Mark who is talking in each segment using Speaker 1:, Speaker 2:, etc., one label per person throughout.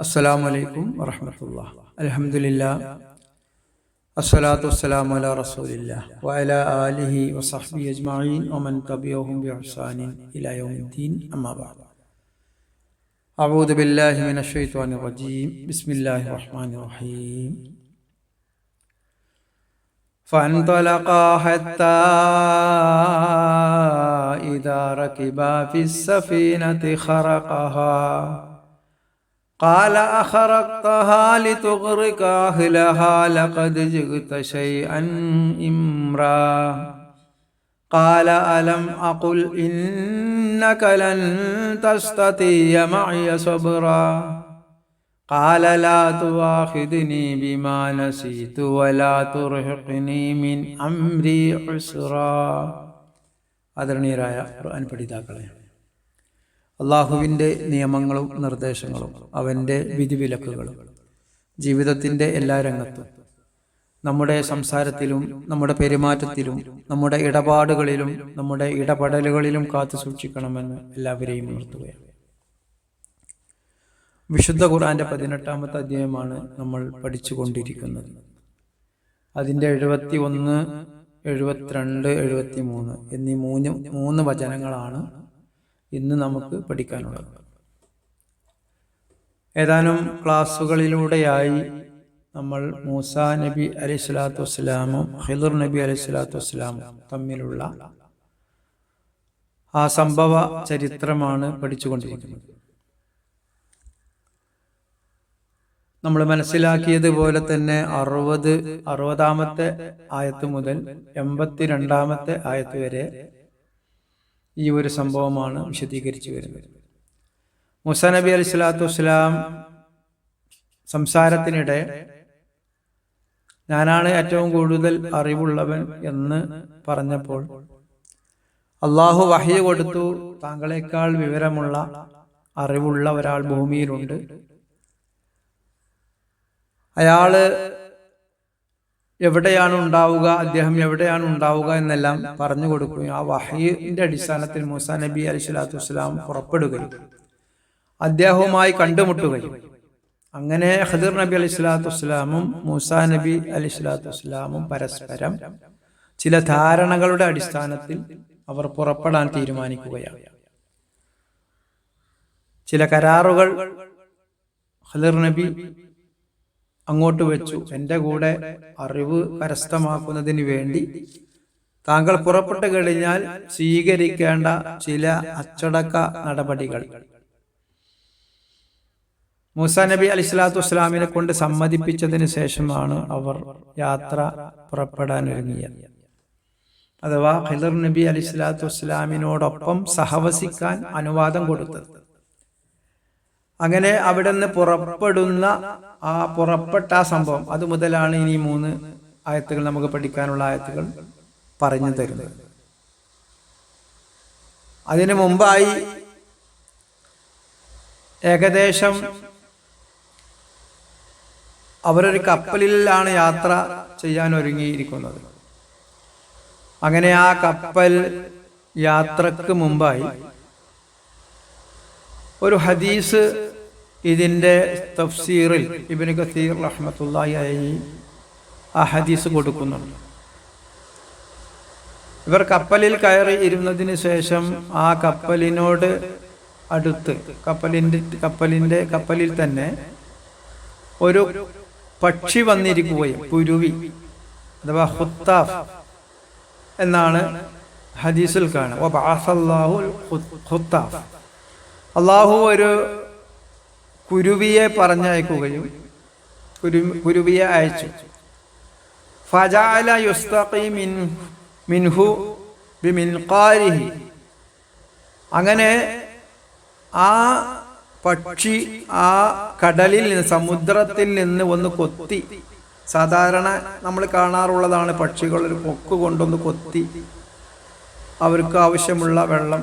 Speaker 1: അസ്സലാമു അലൈക്കും വറഹമത്തുള്ള അലഹമുല്ല അസ്സലാത്തു വസ്സലാമു അല റസൂലില്ല വഅല ആലിഹി വസഹ്ബി അജ്മഈൻ വമൻ തബിഅഹും ബിഹ്സാനിൻ ഇലാ യൗമിദ്ദീൻ അമ്മാ ബഅദ് അഊദു ബില്ലാഹി മിനശ് ശൈത്വാനിർ റജീം ബിസ്മില്ലാഹിർ റഹ്മാനിർ റഹീം فانطلقا حتى إذا ركبا في السفينة خرقها قال أخرقتها لتغرق أهلها لقد جئت شيئا إمرا قال ألم أقل إنك لن تستطيع معي صبرا قال لا تواخذني بما نسيت ولا ترهقني من أمري عسرا أدرني رايا قرآن بديتا അള്ളാഹുവിന്റെ നിയമങ്ങളും നിർദ്ദേശങ്ങളും അവന്റെ വിധിവിലക്കുകളും ജീവിതത്തിന്റെ എല്ലാ രംഗത്തും നമ്മുടെ സംസാരത്തിലും നമ്മുടെ പെരുമാറ്റത്തിലും നമ്മുടെ ഇടപാടുകളിലും നമ്മുടെ ഇടപെടലുകളിലും കാത്തു സൂക്ഷിക്കണമെന്ന് എല്ലാവരെയും ഉണർത്തുകയാണ്. വിശുദ്ധ ഖുർആന്റെ പതിനെട്ടാമത്തെ അധ്യായമാണ് നമ്മൾ പഠിച്ചുകൊണ്ടിരിക്കുന്നത്. അതിന്റെ എഴുപത്തി ഒന്ന് എഴുപത്തിരണ്ട് എഴുപത്തി മൂന്ന് എന്നീ മൂന്ന് മൂന്ന് വചനങ്ങളാണ് ഇന്ന് നമുക്ക് പഠിക്കാനുള്ളത്. ഏതാനും ക്ലാസ്സുകളിലൂടെയായി നമ്മൾ മൂസ നബി അലൈഹി സ്വലാത്തു വസ്സലാമും ഹിദുർ നബി അലൈഹി സ്വലാത്തു വസ്സലാമും തമ്മിലുള്ള ആ സംഭവ ചരിത്രമാണ് പഠിച്ചുകൊണ്ടിരിക്കുന്നത്. നമ്മൾ മനസ്സിലാക്കിയതുപോലെ തന്നെ അറുപത് അറുപതാമത്തെ ആയത്ത് മുതൽ എൺപത്തിരണ്ടാമത്തെ ആയത്ത് വരെ ഈ ഒരു സംഭവമാണ് വിശദീകരിച്ചു വരുന്നത്. മുസ നബി അലി സ്വലാത്തു വസ്സലാം സംസാരത്തിനിടെ ഞാനാണ് ഏറ്റവും കൂടുതൽ അറിവുള്ളവൻ എന്ന് പറഞ്ഞപ്പോൾ അള്ളാഹു വഹ്യ കൊടുത്തു. താങ്കളെക്കാൾ വിവരമുള്ള അറിവുള്ള ഒരാൾ ഭൂമിയിലുണ്ട്. അയാൾ എവിടെയാണ് ഉണ്ടാവുക അദ്ദേഹം എവിടെയാണ് ഉണ്ടാവുക എന്നെല്ലാം പറഞ്ഞു കൊടുക്കുകയും ആ വഹീന്റെ അടിസ്ഥാനത്തിൽ മൂസ നബി അലി സ്വലാത്തു വസ്സലാം പുറപ്പെടുകയും അദ്ദേഹവുമായി കണ്ടുമുട്ടുകയും. അങ്ങനെ ഖദീർ നബി അലി സ്വലാത്തു വസ്സലാമും മൂസ നബി അലി സ്വലാത്തു വസ്സലാമും പരസ്പരം ചില ധാരണകളുടെ അടിസ്ഥാനത്തിൽ അവർ പുറപ്പെടാൻ തീരുമാനിക്കുകയാണ്. ചില കരാറുകൾ ഖദീർ നബി അങ്ങോട്ട് വെച്ചു. എന്റെ കൂടെ അറിവ് കരസ്ഥമാക്കുന്നതിന് വേണ്ടി താങ്കൾ പുറപ്പെട്ടു കഴിഞ്ഞാൽ സ്വീകരിക്കേണ്ട ചില അച്ചടക്ക നടപടികൾ. മൂസ നബി അലി സ്വലാത്തു വസ്സലാമിനെ കൊണ്ട് സമ്മതിപ്പിച്ചതിന് ശേഷമാണ് അവർ യാത്ര പുറപ്പെടാൻ ഒരുങ്ങിയത് അഥവാ ഹിദർ നബി അലി സ്വലാത്തു വസ്സലാമിനോടൊപ്പം സഹവസിക്കാൻ അനുവാദം കൊടുത്തത്. അങ്ങനെ അവിടെ നിന്ന് പുറപ്പെടുന്ന ആ പുറപ്പെട്ട ആ സംഭവം അത് മുതലാണ് ഇനി മൂന്ന് ആയത്തുകൾ നമുക്ക് പഠിക്കാനുള്ള ആയത്തുകൾ പറഞ്ഞു തരുന്നത്. അതിനു മുമ്പായി ഏകദേശം അവരൊരു കപ്പലിലാണ് യാത്ര ചെയ്യാൻ ഒരുങ്ങിയിരിക്കുന്നത്. അങ്ങനെ ആ കപ്പൽ യാത്രയ്ക്ക് മുമ്പായി ഒരു ഹദീസ് ഇതിന്റെ തഫ്സീറിൽ ഇബിന് കസീർ റഹ്മത്തുള്ളാഹി അലൈഹി ആ ഹദീസ് കൊടുക്കുന്നുണ്ട്. ഇവർ കപ്പലിൽ കയറി ഇരുന്നതിന് ശേഷം ആ കപ്പലിനോട് അടുത്ത് കപ്പലിന്റെ കപ്പലിന്റെ കപ്പലിൽ തന്നെ ഒരു പക്ഷി വന്നിരിക്കുകയും കുരുവി അഥവാ ഹുത്താഫ് എന്നാണ് ഹദീസിൽ കാണുക അള്ളാഹു ഒരു കുരുവിയെ പറഞ്ഞയക്കുകയും കുരു കുരുവിയെ അയച്ചു. ഫജാല മിൻഹു അങ്ങനെ ആ പക്ഷി ആ കടലിൽ നിന്ന് സമുദ്രത്തിൽ നിന്ന് ഒന്ന് കൊത്തി. സാധാരണ നമ്മൾ കാണാറുള്ളതാണ് പക്ഷികൾ ഒരു കൊക്ക് കൊണ്ടൊന്ന് കൊത്തി അവർക്ക് ആവശ്യമുള്ള വെള്ളം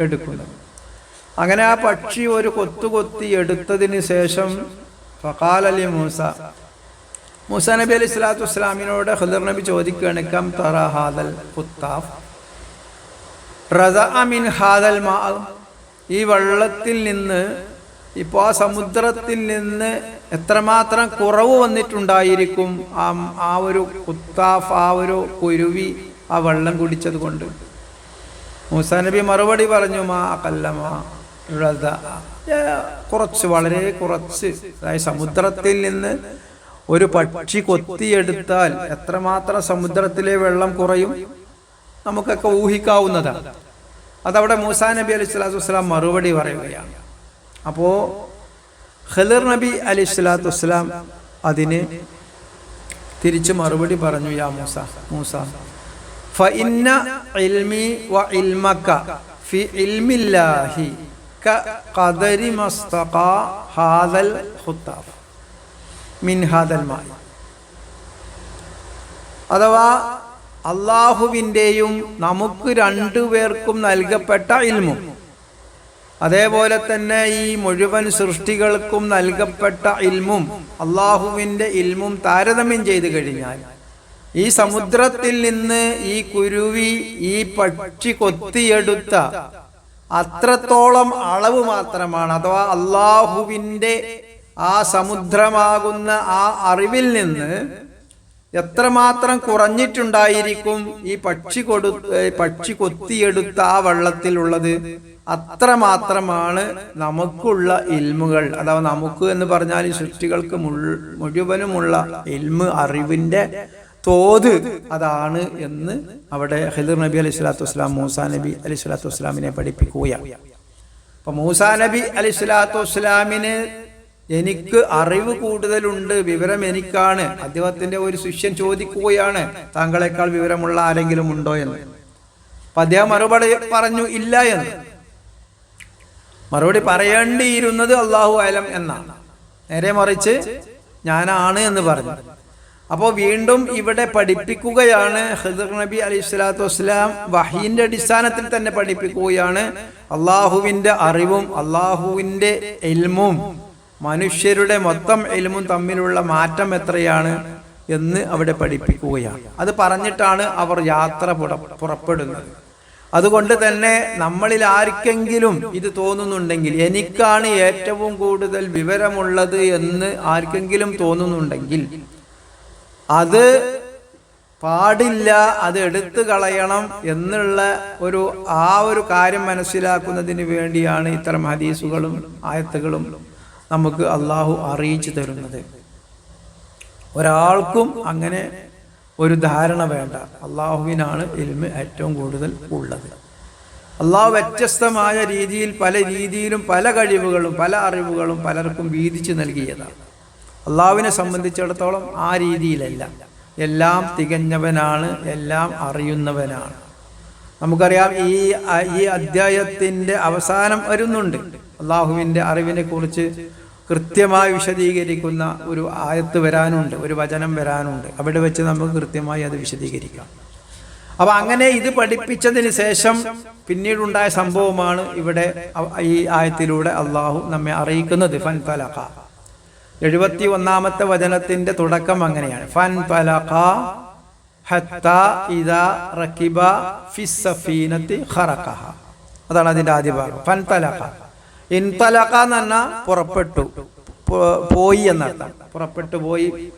Speaker 1: എടുക്കുന്നത്. അങ്ങനെ ആ പക്ഷി ഒരു കൊത്തു കൊത്തി എടുത്തതിന് ശേഷം ഫക്കാലി മൂസ. മൂസ നബി അലി സ്വലാത്തു വസ്സലാമിനോട് ഹുദർ നബി ചോദിക്കുകയാണ് കം തറ ഹാദൽ പുത്താഫ് റസ അമിൻ ഹാദൽ മാ. ഈ വെള്ളത്തിൽ നിന്ന് ഇപ്പോൾ ആ സമുദ്രത്തിൽ നിന്ന് എത്രമാത്രം കുറവ് വന്നിട്ടുണ്ടായിരിക്കും ആ ആ ഒരു കുത്താഫ് ആ ഒരു കുരുവി ആ വെള്ളം കുടിച്ചത് കൊണ്ട് മൂസാ നബി മറുപടി പറഞ്ഞു മാ കല്ലമാ കുറച്ച് വളരെ കുറച്ച്. അതായത് സമുദ്രത്തിൽ നിന്ന് ഒരു പക്ഷി കൊത്തിയെടുത്താൽ എത്രമാത്രം സമുദ്രത്തിലെ വെള്ളം കുറയും? നമുക്കൊക്കെ ഊഹിക്കാവുന്നതാണ്. അതവിടെ മൂസാ നബി അലൈഹി സ്വലാത്തു വസ്സലാം മറുപടി പറയുകയാണ്. അപ്പോ ഖലിർ നബി അലൈഹി സ്വലാത്തു വസ്സലാം അതിന് തിരിച്ച് മറുപടി പറഞ്ഞു യാ മൂസ മൂസ ഫഇന്ന ഇൽമി വ ഇൽമക ഫി ഇൽമില്ലാഹി ഹാദൽ മിൻ ഹാദൽ മായി അഥവാ അള്ളാഹുവിന്റെയും നമുക്ക് രണ്ടുപേർക്കും നൽകപ്പെട്ട ഇൽമും അതേപോലെ തന്നെ ഈ മുഴുവൻ സൃഷ്ടികൾക്കും നൽകപ്പെട്ട ഇൽമും അള്ളാഹുവിന്റെ ഇൽമും താരതമ്യം ചെയ്തു കഴിഞ്ഞാൽ ഈ സമുദ്രത്തിൽ നിന്ന് ഈ കുരുവി ഈ പക്ഷി കൊത്തിയെടുത്ത അത്രത്തോളം അളവ് മാത്രമാണ് അഥവാ അള്ളാഹുവിന്റെ ആ സമുദ്രമാകുന്ന ആ അറിവിൽ നിന്ന് എത്രമാത്രം കുറഞ്ഞിട്ടുണ്ടായിരിക്കും ഈ പക്ഷി കൊടു പക്ഷി കൊത്തിയെടുത്ത ആ വെള്ളത്തിലുള്ളത്. അത്രമാത്രമാണ് നമുക്കുള്ള ഇൽമുകൾ. അഥവാ നമുക്ക് എന്ന് പറഞ്ഞാൽ സൃഷ്ടികൾക്ക് മുഴു- മുഴുവനുമുള്ള ഇൽമ് അറിവിന്റെ തോത് അതാണ് എന്ന് അവിടെ ഹലിർ നബി അലൈഹി സ്വലാത്തു വസ്സലാം മൂസാ നബി അലൈഹി സ്വലാത്തു വസ്സലാമിനെ പഠിപ്പിക്കുകയാണ്. അപ്പൊ മൂസാ നബി അലൈഹി സ്വലാത്തു വസ്സലാമിന് എനിക്ക് അറിവ് കൂടുതലുണ്ട് വിവരം എനിക്കാണ്. അദ്ദേഹത്തിന്റെ ഒരു ശിഷ്യൻ ചോദിക്കുകയാണ് താങ്കളെക്കാൾ വിവരമുള്ള ആരെങ്കിലും ഉണ്ടോ എന്ന്. അപ്പൊ അദ്ദേഹം മറുപടി പറഞ്ഞു ഇല്ല എന്ന്. മറുപടി പറയേണ്ടിയിരുന്നത് അള്ളാഹു അലം എന്നാണ്. നേരെ മറിച്ച് ഞാനാണ് എന്ന് പറഞ്ഞു. അപ്പോൾ വീണ്ടും ഇവിടെ പഠിപ്പിക്കുകയാണ് ഖിദർ നബി അലി സ്വലാത്തു വസ്സലാം വഹീന്റെ അടിസ്ഥാനത്തിൽ തന്നെ പഠിപ്പിക്കുകയാണ്. അള്ളാഹുവിന്റെ അറിവും അള്ളാഹുവിന്റെ എൽമും മനുഷ്യരുടെ മൊത്തം എൽമും തമ്മിലുള്ള മാറ്റം എത്രയാണ് എന്ന് അവിടെ പഠിപ്പിക്കുകയാണ്. അത് പറഞ്ഞിട്ടാണ് അവർ യാത്ര പുറ- പുറപ്പെടുന്നത്. അതുകൊണ്ട് തന്നെ നമ്മളിൽ ആർക്കെങ്കിലും ഇത് തോന്നുന്നുണ്ടെങ്കിൽ എനിക്കാണ് ഏറ്റവും കൂടുതൽ വിവരമുള്ളത് എന്ന് ആർക്കെങ്കിലും തോന്നുന്നുണ്ടെങ്കിൽ അത് പാടില്ല അത് എടുത്തു കളയണം എന്നുള്ള ഒരു ആ ഒരു കാര്യം മനസ്സിലാക്കുന്നതിന് വേണ്ടിയാണ് ഇത്തരം ഹദീസുകളും ആയത്തുകളും നമുക്ക് അള്ളാഹു അറിയിച്ചു തരുന്നത്. ഒരാൾക്കും അങ്ങനെ ഒരു ധാരണ വേണ്ട. അള്ളാഹുവിനാണ് ഇൽമ് ഏറ്റവും കൂടുതൽ ഉള്ളത്. അള്ളാഹു വ്യത്യസ്തമായ രീതിയിൽ പല രീതിയിലും പല കഴിവുകളും പല അറിവുകളും പലർക്കും വീതിച്ചു നൽകിയതാണ്. അള്ളാഹുവിനെ സംബന്ധിച്ചിടത്തോളം ആ രീതിയിലല്ല. എല്ലാം തികഞ്ഞവനാണ് എല്ലാം അറിയുന്നവനാണ്. നമുക്കറിയാം ഈ ഈ അധ്യായത്തിന്റെ അവസാനം വരുന്നുണ്ട്. അള്ളാഹുവിന്റെ അറിവിനെ കുറിച്ച് കൃത്യമായി വിശദീകരിക്കുന്ന ഒരു ആയത്ത് വരാനുണ്ട് ഒരു വചനം വരാനുണ്ട്. അവിടെ വെച്ച് നമുക്ക് കൃത്യമായി അത് വിശദീകരിക്കാം. അപ്പൊ അങ്ങനെ ഇത് പഠിപ്പിച്ചതിന് ശേഷം പിന്നീടുണ്ടായ സംഭവമാണ് ഇവിടെ ഈ ആയത്തിലൂടെ അള്ളാഹു നമ്മെ അറിയിക്കുന്നത്. ഫൻ തലഖ എഴുപത്തി ഒന്നാമത്തെ വചനത്തിന്റെ തുടക്കം അങ്ങനെയാണ്. ഫൻ തലഖ അതാണ് അതിന്റെ ആദ്യ ഭാഗം. ഫൻ തലഖ. പറഞ്ഞാൽ പുറപ്പെട്ടു. പോയി എന്നർത്ഥം. പുറപ്പെട്ടു പോയി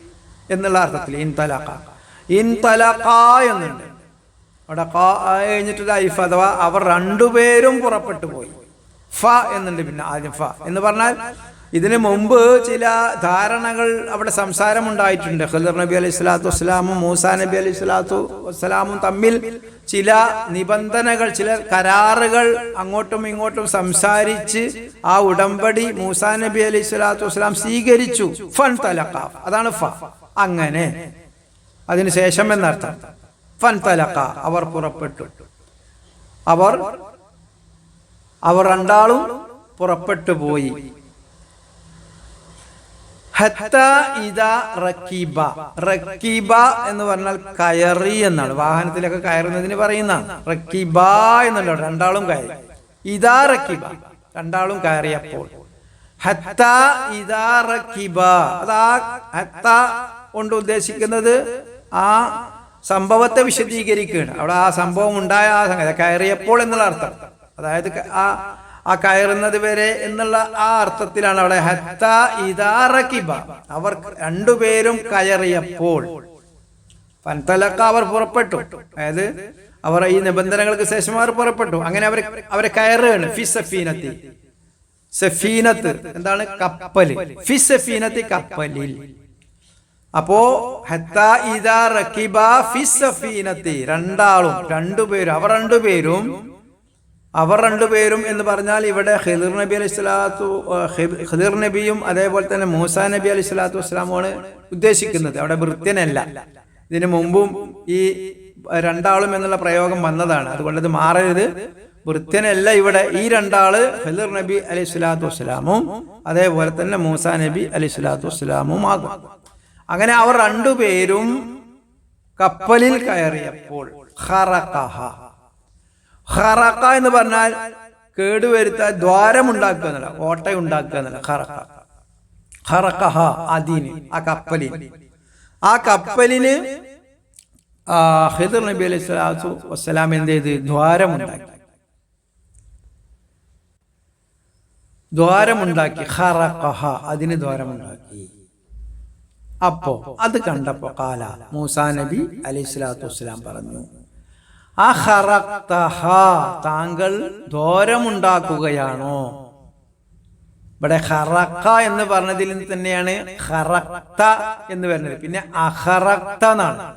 Speaker 1: എന്നുള്ള അർത്ഥത്തിൽ ഇൻ തലഖ എന്നുണ്ട്. അവിടെ കഴിഞ്ഞിട്ടൊരു ഐഫ് അഥവാ അവർ രണ്ടുപേരും പുറപ്പെട്ടു പോയി. ഫ എന്നുണ്ട് പിന്നെ ആദ്യം ഫ. എന്ന് പറഞ്ഞാൽ ഇതിനു മുമ്പ് ചില ധാരണകൾ അവിടെ സംസാരമുണ്ടായിട്ടുണ്ട്. ഖദർ നബി അലൈഹി സ്വലാത്തു വസ്സലാമും മൂസാ നബി അലൈഹി സ്വലാത്തു വസ്സലാമും തമ്മിൽ ചില നിബന്ധനകൾ ചില കരാറുകൾ അങ്ങോട്ടും ഇങ്ങോട്ടും സംസാരിച്ച് ആ ഉടമ്പടി മൂസ നബി അലൈഹി സ്വലാത്തു വസ്സലാം സ്വീകരിച്ചു. ഫൻ തലക്ക അതാണ് ഫ. അങ്ങനെ. അതിനുശേഷം എന്നർത്ഥം. ഫൻ തലക്ക അവർ പുറപ്പെട്ടു. അവർ അവർ രണ്ടാളും പുറപ്പെട്ടു പോയി റക്കീബ. എന്ന് പറഞ്ഞാൽ കയറി എന്നാണ്. വാഹനത്തിലൊക്കെ കയറുന്നതിന് പറയുന്ന റക്കീബ എന്നല്ല രണ്ടാളും കയറി. ഇതാ റക്കീബ. രണ്ടാളും കയറിയപ്പോൾ. ഹത്ത ഹത്ത കൊണ്ട് ഉദ്ദേശിക്കുന്നത് ആ സംഭവത്തെ വിശദീകരിക്കുകയാണ്. അവിടെ ആ സംഭവം ഉണ്ടായ ആ സംഗതി. കയറിയപ്പോൾ എന്നുള്ള അർത്ഥം. അതായത് ആ ആ കയറുന്നത് വരെ എന്നുള്ള ആ അർത്ഥത്തിലാണ് അവിടെ ഹത്ത ഇതാറക്കിബ അവർ രണ്ടുപേരും കയറിയപ്പോൾ പൻതലക്ക അവർ പുറപ്പെട്ടു. അതായത് അവർ ഈ നിബന്ധനകൾക്ക് ശേഷം അവർ പുറപ്പെട്ടു. അങ്ങനെ അവർ അവരെ കയറുകയാണ്. ഫി സഫീനത്തി. എന്താണ്? കപ്പൽ ഫി സഫീനത്തി കപ്പലിൽ. അപ്പോ ഹത്ത ഇദാ റക്കിബ ഫി രണ്ടാളും രണ്ടുപേരും അവർ രണ്ടുപേരും അവർ രണ്ടുപേരും എന്ന് പറഞ്ഞാൽ ഇവിടെ ഖിദിർ നബി അലൈഹി സ്വലാത്തു ഖിദിർ നബിയും അതേപോലെ തന്നെ മൂസ നബി അലൈഹി സ്വലാത്തു വസ്സലാമുമാണ് ഉദ്ദേശിക്കുന്നത്. അവിടെ വൃത്യനല്ല. ഇതിനു മുമ്പും ഈ രണ്ടാളും എന്നുള്ള പ്രയോഗം വന്നതാണ്. അതുകൊണ്ട് ഇത് മാറരുത്. വൃത്യനല്ല ഇവിടെ ഈ രണ്ടാൾ ഖിദിർ നബി അലൈഹി സ്വലാത്തു വസ്സലാമും അതേപോലെ തന്നെ മൂസ നബി അലൈഹി സ്വലാത്തു വസ്സലാമും ആകും. അങ്ങനെ അവർ രണ്ടുപേരും കപ്പലിൽ കയറിയപ്പോൾ ഖറഖഹ. ഖറഖ എന്ന് പറഞ്ഞാൽ കേടുവരുത്താൻ ദ്വാരമുണ്ടാക്കുക എന്നല്ല ഓട്ട ഉണ്ടാക്കുക എന്നല്ല ഹറക്ക ഖറഖഹ അതിന് ആ കപ്പലിന്. ആ കപ്പലിന് ഹിദർ നബി അലൈഹി സ്വലാത്തു വസ്സലാം എന്ത് ചെയ്ത്? ദ്വാരമുണ്ടാക്കി. ദ്വാരമുണ്ടാക്കി. ഹറക്കഹ അതിന് ദ്വാരമുണ്ടാക്കി. അപ്പോ അത് കണ്ടപ്പോ കാല മൂസാ നബി അലൈഹി സ്വലാത്തു വസ്സലാം പറഞ്ഞു. താങ്കൾ ദ്വാരമുണ്ടാക്കുകയാണോ? ഇവിടെ ഹറക്ക എന്ന് പറഞ്ഞതിൽ തന്നെയാണ് ഹറക്ത എന്ന് വരുന്നത്. പിന്നെ അഹറക്ത എന്നാണ്.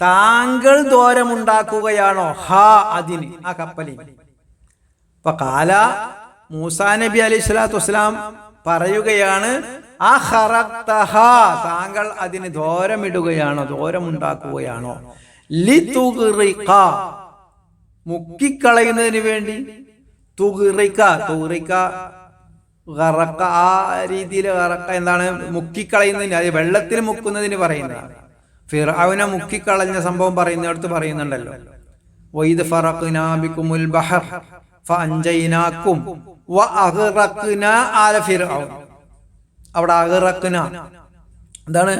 Speaker 1: താങ്കൾ ദ്വാരമുണ്ടാക്കുകയാണോ? ഹ അതിന് ആ കപ്പലിന്. അപ്പൊ കാല മൂസാ നബി അലൈഹി സ്വലാത്തു വസ്സലാം പറയുകയാണ് ആ ഖറഖ്തഹ താങ്കൾ അതിന് ദ്വാരമിടുകയാണോ ദ്വാരമുണ്ടാക്കുകയാണോ? ലിതുഗ്റിഖ മുക്കിക്കളയുന്നതിന് വേണ്ടി തുറിക്ക തുറിക്ക കറക്ക ആ രീതിയിൽ കറക്ക എന്താണ്? മുക്കിക്കളയുന്നതിന് അത് വെള്ളത്തിൽ മുക്കുന്നതിന് പറയുന്നതാണ്. ഫിറാവിനെ മുക്കിക്കളഞ്ഞ സംഭവം പറയുന്നിടത്ത് പറയുന്നുണ്ടല്ലോ. വൈദ് ഫറഖ്നാ ബിക്കുമുൽ ബഹർ ആല ഫിർഔൻ അവിടെ അഗ്റഖ്ന എന്താണ്?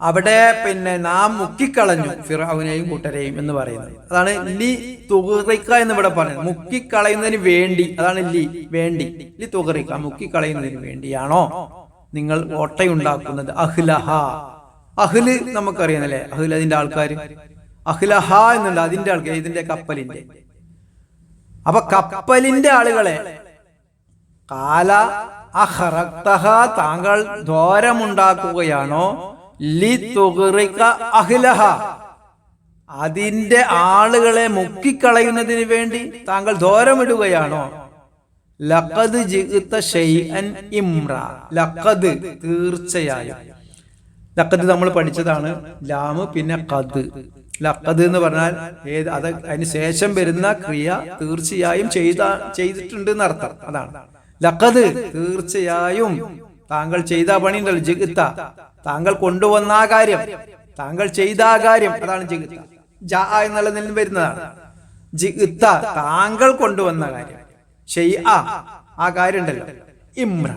Speaker 1: അവിടെ പിന്നെ നാം മുക്കിക്കളഞ്ഞു ഫിറൌനെയും കൂട്ടരെയും എന്ന് പറയുന്നത്. അതാണ് ലി തുകറിക്ക എന്ന് ഇവിടെ പറയുന്നത്. മുക്കിക്കളയുന്നതിന് വേണ്ടി അതാണ് ലി വേണ്ടി. ലി തുകറിക്ക മുക്കിക്കളയുന്നതിന് വേണ്ടിയാണോ നിങ്ങൾ ഓട്ടയുണ്ടാക്കുന്നത്? അഹ്ലഹ. അഹ്ല് നമുക്കറിയുന്നല്ലേ അഹ്ല് അതിന്റെ ആൾക്കാർ അഹ്ലഹ എന്നുണ്ട് അതിന്റെ ആൾക്കാർ ഇതിന്റെ കപ്പലിന്റെ അപ്പൊ കപ്പലിന്റെ ആളുകളെ കാല അഹറക്തഹ താങ്കൾ ദ്വാരമുണ്ടാക്കുകയാണോ? അഹ്ലഹ. ആളുകളെ മുക്കിക്കളയുന്നതിന് വേണ്ടി താങ്കൾ ദോരമിടുകയാണോ ലഖദ് ജിഇത ഷൈഅൻ ഇമ്ര. ലഖദ് തീർച്ചയായും. ലഖദ് നമ്മൾ പഠിച്ചതാണ്. ലാമ് പിന്നെ ഖദ്. ലഖദ് എന്ന് പറഞ്ഞാൽ ഏത് അത് അതിന് ശേഷം വരുന്ന ക്രിയ തീർച്ചയായും ചെയ്ത ചെയ്തിട്ടുണ്ട് എന്നർത്ഥം അതാണ്. ലഖദ് തീർച്ചയായും താങ്കൾ ചെയ്ത പണി ഉണ്ടല്ലോ ജിഗിത്ത താങ്കൾ കൊണ്ടുവന്ന ആ കാര്യം താങ്കൾ ചെയ്ത ആ കാര്യം അതാണ് ജിഗിത്ത. ജ എന്നുള്ള നിലയിൽ വരുന്നതാണ്. ജിഗിത്ത താങ്കൾ കൊണ്ടുവന്ന കാര്യം ഷെയ് ആ കാര്യം ഉണ്ടല്ലോ ഇമ്ര.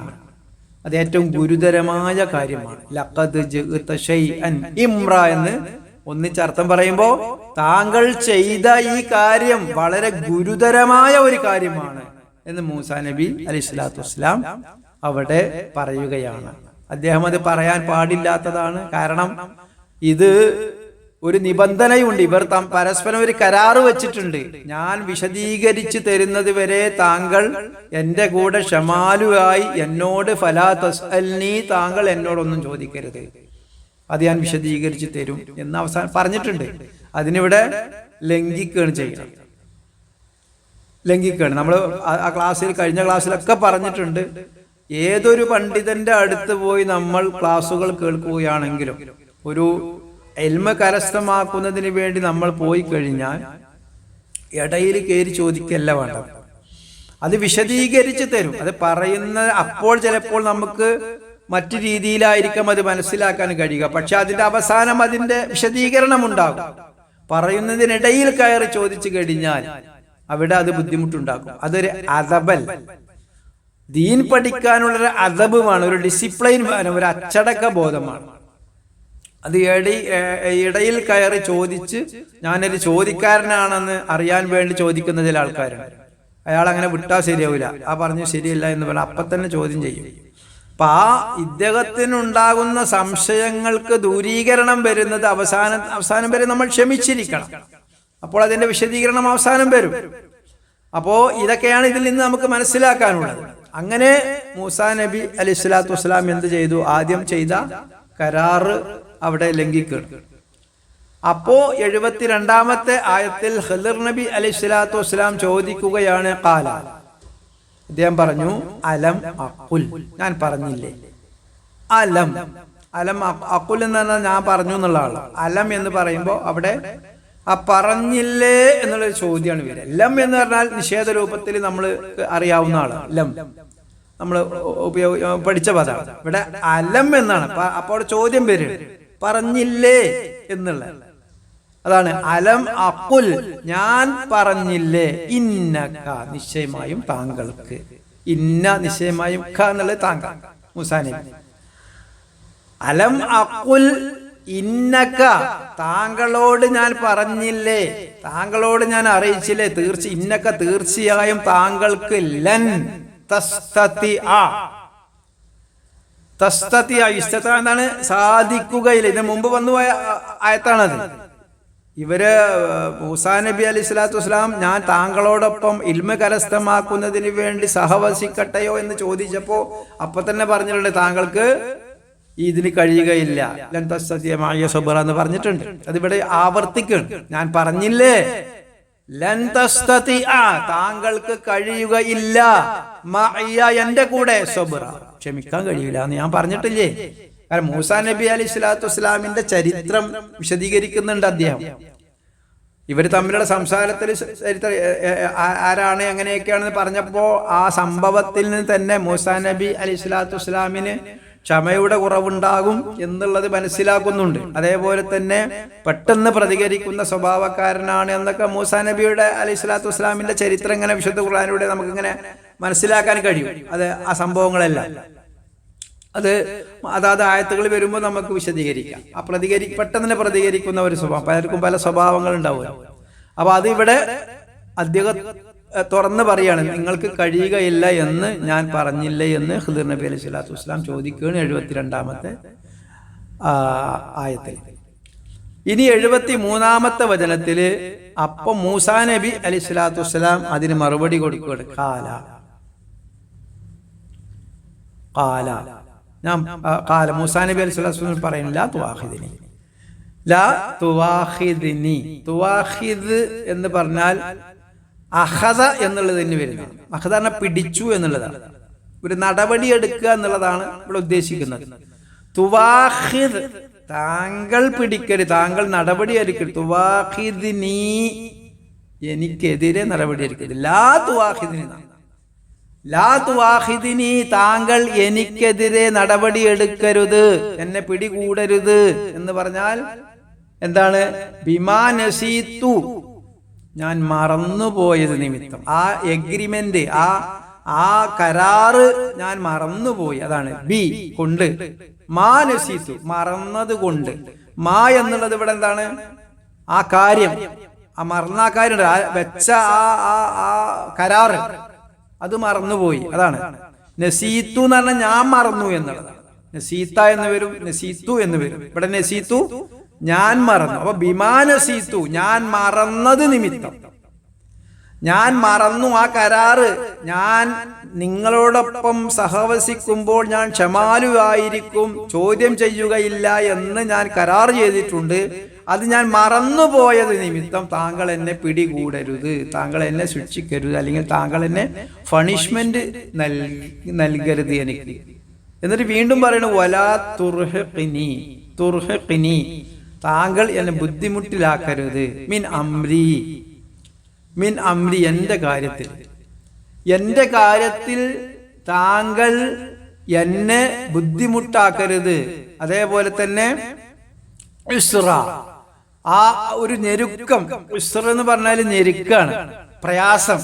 Speaker 1: അത് ഏറ്റവും ഗുരുതരമായ കാര്യമാണ്. ലഖദ് ജിഗ്ത ഷൈഅൻ ഇമ്ര എന്ന് ഒന്നിച്ചർത്ഥം പറയുമ്പോ താങ്കൾ ചെയ്ത ഈ കാര്യം വളരെ ഗുരുതരമായ ഒരു കാര്യമാണ് എന്ന് മൂസാ നബി അലൈഹി സ്വലാത്തു അവിടെ പറയുകയാണ്. അദ്ദേഹം അത് പറയാൻ പാടില്ലാത്തതാണ്. കാരണം ഇത് ഒരു നിബന്ധനയുണ്ട്. ഇവർ പരസ്പരം ഒരു കരാറ് വെച്ചിട്ടുണ്ട്. ഞാൻ വിശദീകരിച്ചു തരുന്നത് വരെ താങ്കൾ എന്റെ കൂടെ ഷമാലുവായി എന്നോട് ഫലാ തസ്അൽനി താങ്കൾ എന്നോടൊന്നും ചോദിക്കരുത്. അത് ഞാൻ വിശദീകരിച്ചു തരും എന്ന് അവസാനം പറഞ്ഞിട്ടുണ്ട്. അതിനിവിടെ ലംഘിക്കുകയാണ് ചെയ്യുന്നത് ലംഘിക്കുകയാണ്. നമ്മൾ ആ ക്ലാസ്സിൽ കഴിഞ്ഞ ക്ലാസ്സിലൊക്കെ പറഞ്ഞിട്ടുണ്ട്. ഏതൊരു പണ്ഡിതന്റെ അടുത്ത് പോയി നമ്മൾ ക്ലാസ്സുകൾ കേൾക്കുകയാണെങ്കിലും ഒരു എൽമ കരസ്ഥമാക്കുന്നതിന് വേണ്ടി നമ്മൾ പോയി കഴിഞ്ഞാൽ ഇടയിൽ കയറി ചോദിക്കല്ല വേണ്ടത്. അത് വിശദീകരിച്ച് തരും. അത് പറയുന്ന അപ്പോൾ ചിലപ്പോൾ നമുക്ക് മറ്റു രീതിയിലായിരിക്കും അത് മനസ്സിലാക്കാൻ കഴിയുക. പക്ഷെ അതിന്റെ അവസാനം അതിന്റെ വിശദീകരണം ഉണ്ടാകും. പറയുന്നതിനിടയിൽ കയറി ചോദിച്ചു കഴിഞ്ഞാൽ അവിടെ അത് ബുദ്ധിമുട്ടുണ്ടാക്കും അതൊരു അതബൽ. ദീൻ പഠിക്കാനുള്ള ഒരു അതബുമാണ് ഒരു ഡിസിപ്ലൈൻ ഒരു അച്ചടക്ക ബോധമാണ്. അത് എടി ഇടയിൽ കയറി ചോദിച്ച് ഞാനൊരു ചോദിക്കാരനാണെന്ന് അറിയാൻ വേണ്ടി ചോദിക്കുന്ന ചില ആൾക്കാരുണ്ട്. അയാൾ അങ്ങനെ വിട്ടാൽ ശരിയാവില്ല ആ പറഞ്ഞു ശരിയല്ല എന്ന് പറഞ്ഞാൽ അപ്പൊ തന്നെ ചോദ്യം ചെയ്യും. അപ്പൊ ആ ഇദ്ദേഹത്തിനുണ്ടാകുന്ന സംശയങ്ങൾക്ക് ദൂരീകരണം വരുന്നത് അവസാനം അവസാനം വരെ നമ്മൾ ക്ഷമിച്ചിരിക്കണം. അപ്പോൾ അതിന്റെ വിശദീകരണം അവസാനം വരും. അപ്പോ ഇതൊക്കെയാണ് ഇതിൽ നിന്ന് നമുക്ക് മനസ്സിലാക്കാനുള്ളത്. അങ്ങനെ മൂസാ നബി അലി സ്വലാത്തു വസ്സലാം എന്ത് ചെയ്തു? ആദ്യം ചെയ്ത കരാറ് അവിടെ ലംഘിക്കണം അപ്പോ എഴുപത്തിരണ്ടാമത്തെ ആയത്തിൽ ഹലിർ നബി അലി സ്വലാത്തു വസ്സലാം ചോദിക്കുകയാണ് കാല അദ്ദേഹം പറഞ്ഞു അലം അക്കുൽ ഞാൻ പറഞ്ഞില്ലേ? അലം. അലം അക്കുൽ എന്ന് പറഞ്ഞാൽ ഞാൻ പറഞ്ഞു എന്നുള്ള ആൾ. അലം എന്ന് പറയുമ്പോൾ അവിടെ ആ പറഞ്ഞില്ലേ എന്നുള്ളൊരു ചോദ്യമാണ് വരിക. ലം എന്ന് പറഞ്ഞാൽ നിഷേധ രൂപത്തിൽ നമ്മൾ അറിയാവുന്ന ആളാണ്. ലം. നമ്മൾ ഉപയോഗ പഠിച്ച പദമാണ്. ഇവിടെ അലം എന്നാണ്. അപ്പൊ അപ്പോൾ ചോദ്യം വരും. പറഞ്ഞില്ലേ എന്നുള്ള. അതാണ് അലം അക്കുൽ ഞാൻ പറഞ്ഞില്ലേ. ഇന്നക്ക നിശ്ചയമായും താങ്കൾക്ക്. ഇന്ന നിശ്ചയമായും ഖ എന്നുള്ളത് താങ്കൾ. മുസാനി അലം അക്കുൽ ഇന്നക്ക. താങ്കളോട് ഞാൻ പറഞ്ഞില്ലേ? താങ്കളോട് ഞാൻ അറിയിച്ചില്ലേ? തീർച്ച ഇന്നക്ക തീർച്ചയായും താങ്കൾക്ക് ലൻ തസ്തതി ആ. തസ്തതി ആ. ഇഷ്ടത്ത എന്താണ്? സാധിക്കുകയില്ല. ഇതിന് മുമ്പ് വന്നു പോയ ആയത്താണത്. ഇവർ മൂസാ നബി അലി സ്വലാത്തു വസ്സലാം ഞാൻ താങ്കളോടൊപ്പം ഇൽമ കരസ്ഥമാക്കുന്നതിന് വേണ്ടി സഹവസിക്കട്ടെയോ എന്ന് ചോദിച്ചപ്പോ അപ്പൊ തന്നെ പറഞ്ഞിട്ടുണ്ട് താങ്കൾക്ക് ഇതിന് കഴിയുകയില്ല. എന്ന് പറഞ്ഞിട്ടുണ്ട്. അതിവിടെ ആവർത്തിക്കും. ഞാൻ പറഞ്ഞില്ലേ? താങ്കൾക്ക് കഴിയുകയില്ല. എന്റെ കൂടെ ക്ഷമിക്കാൻ കഴിയില്ല എന്ന് ഞാൻ പറഞ്ഞിട്ടില്ലേ? കാരണം മൂസാ നബി അലി സ്വലാത്തു വസ്സലാമിന്റെ ചരിത്രം വിശദീകരിക്കുന്നുണ്ട് അദ്ദേഹം. ഇവർ തമ്മിലുള്ള സംസാരത്തിൽ ചരിത്ര ആരാണ് എങ്ങനെയൊക്കെയാണെന്ന് പറഞ്ഞപ്പോൾ ആ സംഭവത്തിൽ നിന്ന് തന്നെ മൂസാ നബി അലി സ്വലാത്തു വസ്സലാമിന് ക്ഷമയുടെ കുറവുണ്ടാകും എന്നുള്ളത് മനസ്സിലാക്കുന്നുണ്ട്. അതേപോലെ തന്നെ പെട്ടെന്ന് പ്രതികരിക്കുന്ന സ്വഭാവക്കാരനാണ് എന്നൊക്കെ മൂസാ നബിയുടെ അലി സ്വലാത്തു വസ്സലാമിന്റെ ചരിത്രം ഇങ്ങനെ വിശുദ്ധ ഖുർആാനിലൂടെ നമുക്കിങ്ങനെ മനസ്സിലാക്കാൻ കഴിയും. അത് ആ സംഭവങ്ങളെല്ലാം. അത് അതാത് ആയത്തുകൾ വരുമ്പോൾ നമുക്ക് വിശദീകരിക്കാം. ആ പ്രതികരി പെട്ടെന്ന് പ്രതികരിക്കുന്ന ഒരു സ്വഭാവം. പലർക്കും പല സ്വഭാവങ്ങൾ ഉണ്ടാവുമല്ലോ. അപ്പൊ അതിവിടെ അദ്ദേഹം തുറന്ന് പറയാണ് നിങ്ങൾക്ക് കഴിയുകയില്ല എന്ന് ഞാൻ പറഞ്ഞില്ല എന്ന് ഹിദർ നബി അലൈഹി സ്വലാത്തു വസ്സലാം ചോദിക്കുകയാണ് എഴുപത്തിരണ്ടാമത്തെ ആയത്തിൽ. ഇനി എഴുപത്തി മൂന്നാമത്തെ വചനത്തിൽ അപ്പം മൂസാ നബി അലി സ്വലാത്തു വസ്സലാം അതിന് മറുപടി കൊടുക്കുകയാണ്. കാല കാല ഞാൻ കാല മൂസാ നബി അലി സ്വലാത്തു വസ്സലാം പറയുന്നു ലാ തുവാഹിദിനി. ലാ തുവാഹിദിനി. തുവാഹിദ് എന്ന് പറഞ്ഞാൽ അഹദ തന്നെ വരുന്നത്. അഹദ പിടിച്ചു എന്നുള്ളതാണ്. ഒരു നടപടി എടുക്കുക എന്നുള്ളതാണ് ഇവിടെ ഉദ്ദേശിക്കുന്നത്. തുവാഹിദ് താങ്കൾ പിടിക്കരുത് താങ്കൾ നടപടി എടുക്കരുത്. തുവാഹിദ് നീ എനിക്കെതിരെ നടപടി എടുക്കരുത്. ലാ തുവാഹിദിനി. ലാ തുവാഹിദിനി താങ്കൾ എനിക്കെതിരെ നടപടി എടുക്കരുത്. എന്നെ പിടികൂടരുത് എന്ന് പറഞ്ഞാൽ എന്താണ്? ബിമാനസീത്തു ഞാൻ മറന്നുപോയത് നിമിത്തം. ആ എഗ്രിമെന്റ് ആ ആ കരാറ് ഞാൻ മറന്നുപോയി. അതാണ് ബി കൊണ്ട്. മാ മാനസീത്തു മറന്നത് കൊണ്ട്. മാ എന്നുള്ളത് ഇവിടെ എന്താണ്? ആ കാര്യം. ആ മറന്ന ആ കാര്യം വെച്ച ആ ആ ആ കരാറ്. അത് മറന്നുപോയി. അതാണ്. നസീത്തു എന്ന് പറഞ്ഞാൽ ഞാൻ മറന്നു എന്നുള്ളതാണ്. നസീത്ത എന്ന് വരും നസീത്തു എന്ന് വരും. ഇവിടെ നസീത്തു ഞാൻ മറന്നു. അപ്പൊ ബിമാനസീത്തു ഞാൻ മറന്നത് നിമിത്തം. ഞാൻ മറന്നു ആ കരാറ്. ഞാൻ നിങ്ങളോടൊപ്പം സഹവസിക്കുമ്പോൾ ഞാൻ ക്ഷമാലുവായിരിക്കും ചോദ്യം ചെയ്യുകയില്ല എന്ന് ഞാൻ കരാർ ചെയ്തിട്ടുണ്ട്. അത് ഞാൻ മറന്നുപോയത് നിമിത്തം താങ്കൾ എന്നെ പിടികൂടരുത് താങ്കൾ എന്നെ ശിക്ഷിക്കരുത് അല്ലെങ്കിൽ താങ്കൾ എന്നെ പണിഷ്മെന്റ് നൽകരുത് എനിക്ക്. എന്നിട്ട് വീണ്ടും പറയണു വലാ തുർഹിനി തുർഹിനി താങ്കൾ എന്നെ ബുദ്ധിമുട്ടിലാക്കരുത്. മിൻ അമ്രി മിൻ അമ്രി എന്റെ കാര്യത്തിൽ. എന്റെ കാര്യത്തിൽ താങ്കൾ എന്നെ ബുദ്ധിമുട്ടാക്കരുത്. അതേപോലെ തന്നെ ആ ഒരു ഞെരുക്കം. ഇസ്ര എന്ന് പറഞ്ഞാൽ ഞെരുക്കാണ്. പ്രയാസം.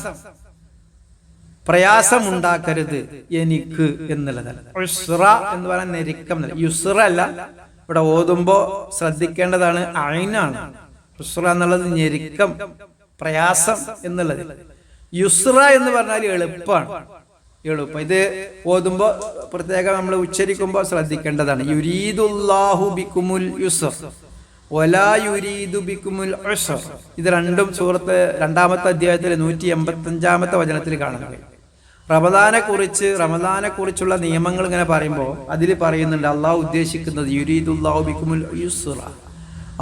Speaker 1: പ്രയാസം ഉണ്ടാക്കരുത് എനിക്ക് എന്നുള്ളതല്ല. എന്ന് പറഞ്ഞാൽ ഞെരുക്കം. യുസ്ര അല്ല ഇവിടെ ഓതുമ്പോ ശ്രദ്ധിക്കേണ്ടതാണ് അയിനാണ്. ഹുസ്ര എന്നുള്ളത് ഞെരുക്കം പ്രയാസം എന്നുള്ളത്. യുസ്ര എന്ന് പറഞ്ഞാൽ എളുപ്പമാണ് എളുപ്പം. ഇത് ഓതുമ്പോൾ പ്രത്യേകം നമ്മൾ ഉച്ചരിക്കുമ്പോൾ ശ്രദ്ധിക്കേണ്ടതാണ്. യുരീദുല്ലാഹു ബിക്കുമുൽ ഒലാ യുരീദു ഇത് രണ്ടും സുഹൃത്ത് രണ്ടാമത്തെ അധ്യായത്തിൽ നൂറ്റി എൺപത്തി അഞ്ചാമത്തെ വചനത്തിൽ കാണുന്നത്. റമദാനെ കുറിച്ച് റമദാനെ കുറിച്ചുള്ള നിയമങ്ങൾ ഇങ്ങനെ പറയുമ്പോൾ അതിൽ പറയുന്നുണ്ട് അള്ളാഹു ഉദ്ദേശിക്കുന്നത് യുരീദുല്ലാഹു ബിക്കുമുൽ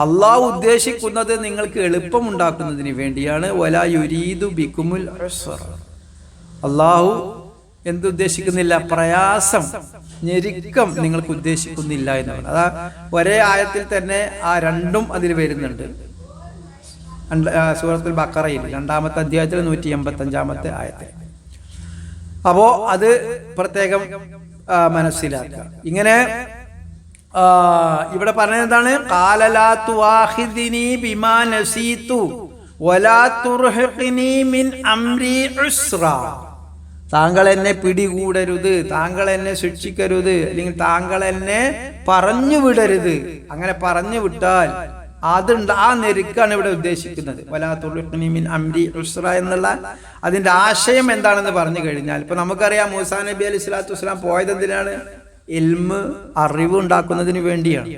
Speaker 1: അള്ളാഹു ഉദ്ദേശിക്കുന്നത് നിങ്ങൾക്ക് എളുപ്പമുണ്ടാക്കുന്നതിന് വേണ്ടിയാണ് ഒലാ യുരീദു ബിക്കുമുൽ അള്ളാഹു എന്തുദ്ദേശിക്കുന്നില്ല പ്രയാസം ഞെരുക്കം നിങ്ങൾക്ക് ഉദ്ദേശിക്കുന്നില്ല എന്നാണ് അതാ ഒരേ ആയത്തിൽ തന്നെ ആ രണ്ടും അതിൽ വരുന്നുണ്ട്. സൂറത്തുൽ ബക്കറയിൽ രണ്ടാമത്തെ അധ്യായത്തിൽ നൂറ്റി എൺപത്തി അഞ്ചാമത്തെ ആയത്തിൽ. അപ്പോ അത് പ്രത്യേകം മനസ്സിലാക്കുക. ഇങ്ങനെ ഇവിടെ പറഞ്ഞത് എന്താണ്? താങ്കൾ എന്നെ പിടികൂടരുത് താങ്കൾ എന്നെ ശിക്ഷിക്കരുത് അല്ലെങ്കിൽ താങ്കൾ എന്നെ പറഞ്ഞു വിടരുത് അങ്ങനെ പറഞ്ഞു വിട്ടാൽ അതുണ്ട് ആ നെരുക്കാണ് ഇവിടെ ഉദ്ദേശിക്കുന്നത്. വലാത്തുള്ളിമിൻ അംരി ഉസ്ര എന്നുള്ള അതിന്റെ ആശയം എന്താണെന്ന് പറഞ്ഞു കഴിഞ്ഞാൽ ഇപ്പൊ നമുക്കറിയാം മൂസാ നബി അലി സ്വലാത്തു വസ്സലാം പോയത് എന്തിനാണ്? ഇൽമ് അറിവ് ഉണ്ടാക്കുന്നതിന് വേണ്ടിയാണ്.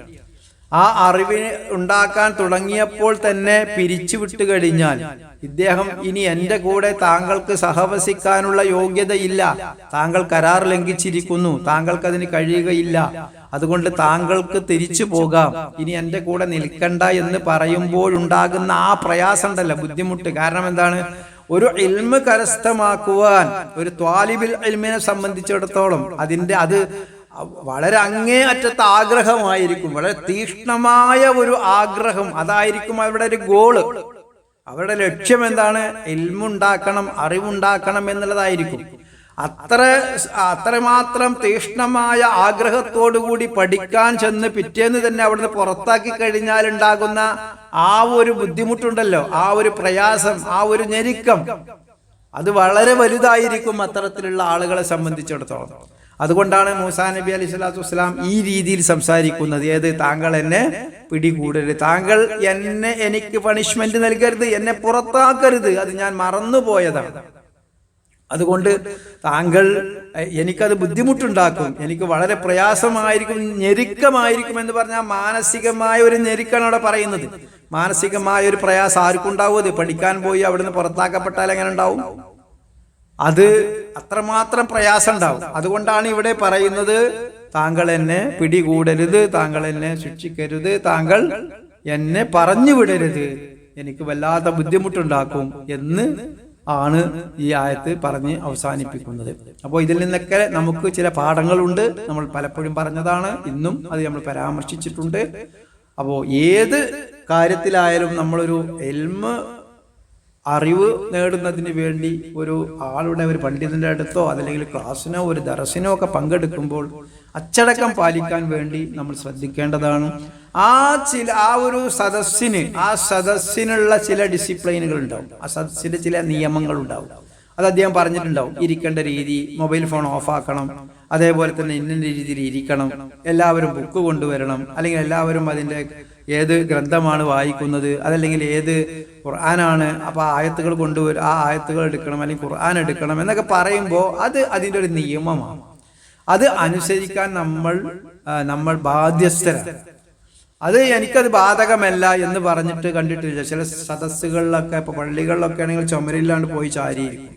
Speaker 1: ആ അറിവിന് ഉണ്ടാക്കാൻ തുടങ്ങിയപ്പോൾ തന്നെ പിരിച്ചുവിട്ട് കഴിഞ്ഞാൽ ഇദ്ദേഹം ഇനി എന്റെ കൂടെ താങ്കൾക്ക് സഹവസിക്കാനുള്ള യോഗ്യതയില്ല. താങ്കൾ കരാർ ലംഘിച്ചിരിക്കുന്നു. താങ്കൾക്ക് അതിന് കഴിയുകയില്ല. അതുകൊണ്ട് താങ്കൾക്ക് തിരിച്ചു പോകാം. ഇനി എന്റെ കൂടെ നിൽക്കണ്ട എന്ന് പറയുമ്പോഴുണ്ടാകുന്ന ആ പ്രയാസം ഉണ്ടല്ലോ ബുദ്ധിമുട്ട്. കാരണം എന്താണ്? ഒരു ഇൽമ് കരസ്ഥമാക്കുവാൻ ഒരു ത്വാലിബിൽ ഇൽമിനെ സംബന്ധിച്ചിടത്തോളം അതിന്റെ അത് വളരെ അങ്ങേ അറ്റത്ത് ആഗ്രഹമായിരിക്കും വളരെ തീക്ഷ്ണമായ ഒരു ആഗ്രഹം. അതായിരിക്കും അവരുടെ ഒരു ഗോൾ. അവരുടെ ലക്ഷ്യം എന്താണ്? ഇൽമുണ്ടാക്കണം അറിവുണ്ടാക്കണം എന്നുള്ളതായിരിക്കും. അത്ര അത്രമാത്രം തീക്ഷ്ണമായ ആഗ്രഹത്തോടുകൂടി പഠിക്കാൻ ചെന്ന് പിറ്റേന്ന് തന്നെ അവിടുന്ന് പുറത്താക്കി കഴിഞ്ഞാൽ ഉണ്ടാകുന്ന ആ ഒരു ബുദ്ധിമുട്ടുണ്ടല്ലോ ആ ഒരു പ്രയാസം ആ ഒരു ഞെരുക്കം. അത് വളരെ വലുതായിരിക്കും അത്തരത്തിലുള്ള ആളുകളെ സംബന്ധിച്ചിടത്തോളം. അതുകൊണ്ടാണ് മൂസാ നബി അലി സ്വലാത്തു വസ്സലാം ഈ രീതിയിൽ സംസാരിക്കുന്നത്. ഏത്? താങ്കൾ എന്നെ പിടികൂടരുത്. താങ്കൾ എന്നെ എനിക്ക് പണിഷ്മെന്റ് നൽകരുത് എന്നെ പുറത്താക്കരുത്. അത് ഞാൻ മറന്നുപോയതാണ്. അതുകൊണ്ട് താങ്കൾ എനിക്കത് ബുദ്ധിമുട്ടുണ്ടാക്കും. എനിക്ക് വളരെ പ്രയാസമായിരിക്കും ഞെരുക്കമായിരിക്കും എന്ന് പറഞ്ഞാൽ മാനസികമായ ഒരു ഞെരുക്കാണ് അവിടെ പറയുന്നത്. മാനസികമായ ഒരു പ്രയാസം ആർക്കും ഉണ്ടാവും. അത് പഠിക്കാൻ പോയി അവിടുന്ന് പുറത്താക്കപ്പെട്ടാൽ എങ്ങനെ ഉണ്ടാവും? അത് അത്രമാത്രം പ്രയാസം ഉണ്ടാവും. അതുകൊണ്ടാണ് ഇവിടെ പറയുന്നത് താങ്കൾ എന്നെ പിടികൂടരുത് താങ്കൾ എന്നെ ശിക്ഷിക്കരുത് താങ്കൾ എന്നെ പറഞ്ഞു വിടരുത് എനിക്ക് വല്ലാത്ത ബുദ്ധിമുട്ടുണ്ടാക്കും എന്ന് ആണ് ഈ ആയത്ത് പറഞ്ഞ് അവസാനിപ്പിക്കുന്നത്. അപ്പോൾ ഇതിൽ നിന്നൊക്കെ നമുക്ക് ചില പാഠങ്ങളുണ്ട്. നമ്മൾ പലപ്പോഴും പറഞ്ഞതാണ്. ഇന്നും അത് നമ്മൾ പരാമർശിച്ചിട്ടുണ്ട്. അപ്പോൾ ഏത് കാര്യത്തിലായാലും നമ്മളൊരു എൽമ് അറിവ് നേടുന്നതിന് വേണ്ടി ഒരു ആളുടെ ഒരു പണ്ഡിതന്റെ അടുത്തോ അതല്ലെങ്കിൽ ക്ലാസ്സിനോ ഒരു ദർശനോ ഒക്കെ പങ്കെടുക്കുമ്പോൾ അച്ചടക്കം പാലിക്കാൻ വേണ്ടി നമ്മൾ ശ്രദ്ധിക്കേണ്ടതാണ്. ആ ചില ആ ഒരു സദസ്സിന് ആ സദസ്സിനുള്ള ചില ഡിസിപ്ലിനുകൾ ഉണ്ടാവും ആ സദസ്സിന്റെ ചില നിയമങ്ങൾ ഉണ്ടാവും അത് അദ്ദേഹം പറഞ്ഞിട്ടുണ്ടാവും. ഇരിക്കേണ്ട രീതി മൊബൈൽ ഫോൺ ഓഫ് ആക്കണം അതേപോലെ തന്നെ ഇന്ന രീതിയിൽ ഇരിക്കണം എല്ലാവരും ബുക്ക് കൊണ്ടുവരണം അല്ലെങ്കിൽ എല്ലാവരും അതിന്റെ ഏത് ഗ്രന്ഥമാണ് വായിക്കുന്നത് അതല്ലെങ്കിൽ ഏത് ഖുർആനാണ് അപ്പോൾ ആയത്തുകൾ കൊണ്ടുവരും ആ ആയത്തുകൾ എടുക്കണം അല്ലെങ്കിൽ ഖുർആൻ എടുക്കണം എന്നൊക്കെ പറയുമ്പോൾ അത് അതിന്റെ ഒരു നിയമമാണ്. അത് അനുസരിക്കാൻ നമ്മൾ നമ്മൾ ബാധ്യസ്ഥരാണ്. അത് എനിക്കത് ബാധകമല്ല എന്ന് പറഞ്ഞിട്ട് കണ്ടിട്ടില്ല ചില സദസ്സുകളിലൊക്കെ ഇപ്പൊ പള്ളികളിലൊക്കെ ആണെങ്കിൽ ചുമരില്ലാണ്ട് പോയി ചാരിയിരിക്കും.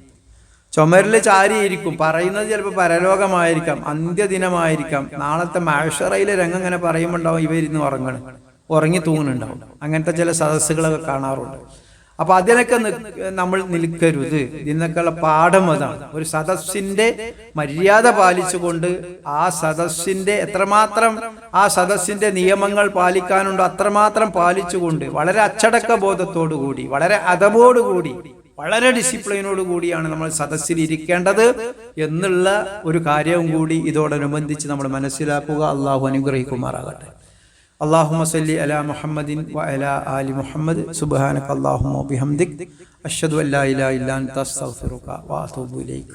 Speaker 1: ചുമരിൽ ചാരിയിരിക്കും. പറയുന്നത് ചിലപ്പോൾ പരലോകമായിരിക്കാം അന്ത്യദിനമായിരിക്കാം. നാളത്തെ മാഷറയിലെ രംഗം ഇങ്ങനെ പറയുമ്പോണ്ടാവും ഇവരിന്ന് ഉറങ്ങണം ഉറങ്ങി തൂങ്ങുന്നുണ്ടാവും. അങ്ങനത്തെ ചില സദസ്സുകളൊക്കെ കാണാറുണ്ട്. അപ്പൊ അതിനൊക്കെ നിക്ക് നമ്മൾ നിൽക്കരുത്. ഇതിനൊക്കെയുള്ള പാഠം അതാണ്. ഒരു സദസ്സിന്റെ മര്യാദ പാലിച്ചുകൊണ്ട് ആ സദസ്സിന്റെ എത്രമാത്രം ആ സദസ്സിന്റെ നിയമങ്ങൾ പാലിക്കാനുണ്ടോ അത്രമാത്രം പാലിച്ചുകൊണ്ട് വളരെ അച്ചടക്ക ബോധത്തോടു കൂടി വളരെ അതബോടുകൂടി വളരെ ഡിസിപ്ലിനോട് കൂടിയാണ് നമ്മൾ സദസ്സിൽ ഇരിക്കേണ്ടത് എന്നുള്ള ഒരു കാര്യവും കൂടി ഇതോടനുബന്ധിച്ച് നമ്മൾ മനസ്സിലാക്കുക. അള്ളാഹു അനുഗ്രഹിക്കുമാറാകട്ടെ. اللهم صل على محمد وعلى آل محمد سبحانك اللهم وبحمدك أشهد أن لا إله إلا أنت أستغفرك وأتوب إليك